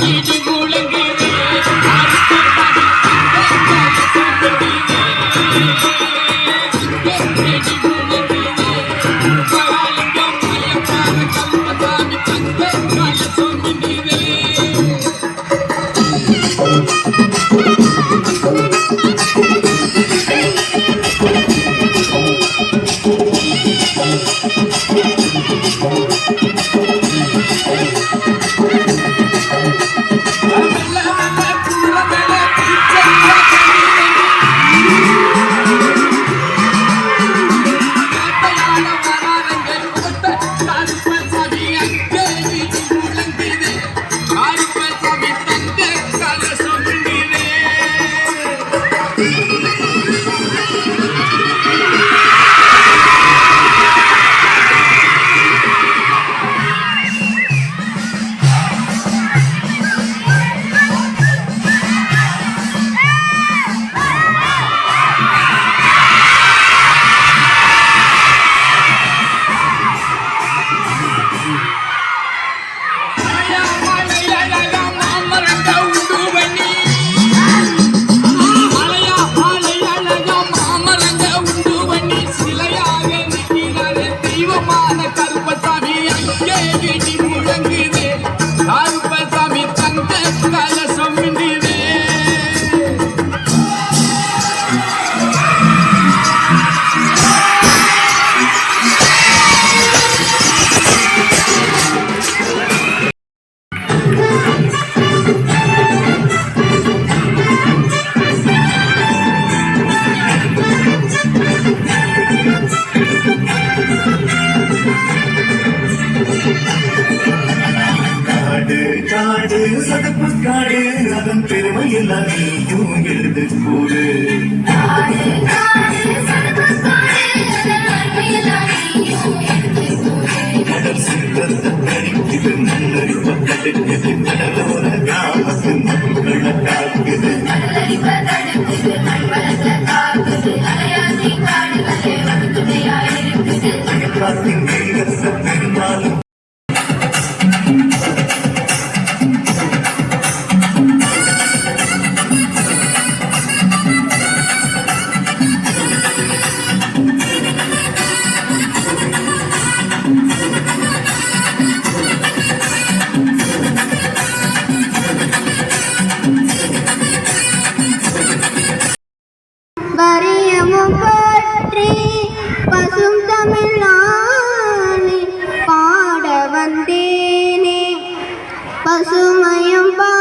Thank you. Gül gibi பசும் பாட வந்தேனே. பசுமயம் பா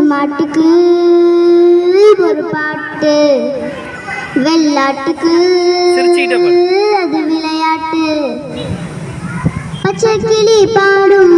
பசுமாட்டுக்கு ஒரு பாட்டு வெள்ளாட்டுக்கு அது விளையாட்டு. பச்சை கிளி பாடும்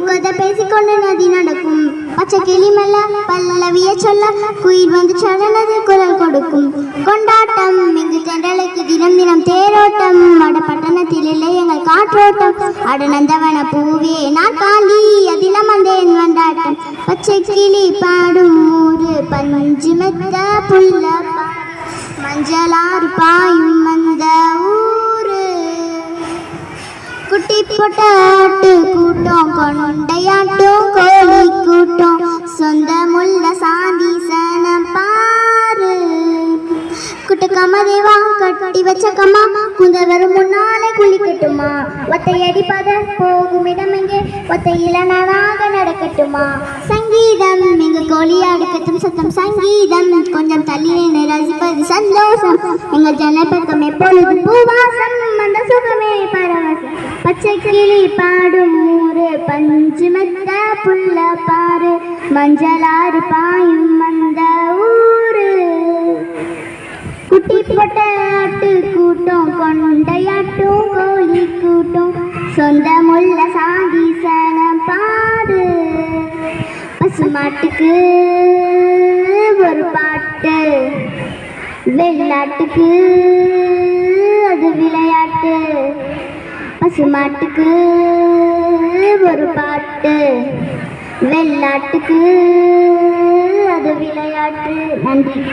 ஒரு கதை பேசிக்கொண்டு நதி நடக்கும். பச்சை கிளி மெல்ல பல்லவிய சொல்ல குயில் வந்து சடனது குரல் கொடுக்கும். கொண்டாட்டம் இங்கு தென்றலுக்கு தினம் தினம் தேரோட்டம். அட பட்டணத்தில் இல்லை எங்கள் காற்றோட்டம். அட நந்தவன பூவே நான் காலி அதிலம் வந்தேன் வந்தாட்டம். பச்சை கிளி பாடும் ஊரு பஞ்சு மெத்த புல்ல மஞ்சளாறு பாயும் அந்த ஊரு. குட்டி போட்ட জন্ম சனம் கமதேவா தேவா கட்டி வச்ச கம்மா குந்தவர் முன்னாலே குளிக்கட்டுமா ஒத்தையடி பத போகும் எங்கே? ஒத்தையில நானாக நடக்கட்டுமா? சங்கீதம் எங்க கோழியாடு கத்தும் சத்தம். சங்கீதம் கொஞ்சம் தள்ளி ரசிப்பது சந்தோஷம். எங்க ஜன பக்கம் எப்பொழுதும் பூவாசம் அந்த சுகமே பரவசம். பச்சை கிளி பாடும் ஊரு பஞ்சு மெத்த புள்ள பாரு. மஞ்சளாறு பாரு பசுமாட்டுக்கு ஒரு பாட்டு வெளிநாட்டுக்கு அது விளையாட்டு. பசுமாட்டுக்கு ஒரு பாட்டு. வெளிநாட்டுக்கு அது விளையாட்டு. நன்றி.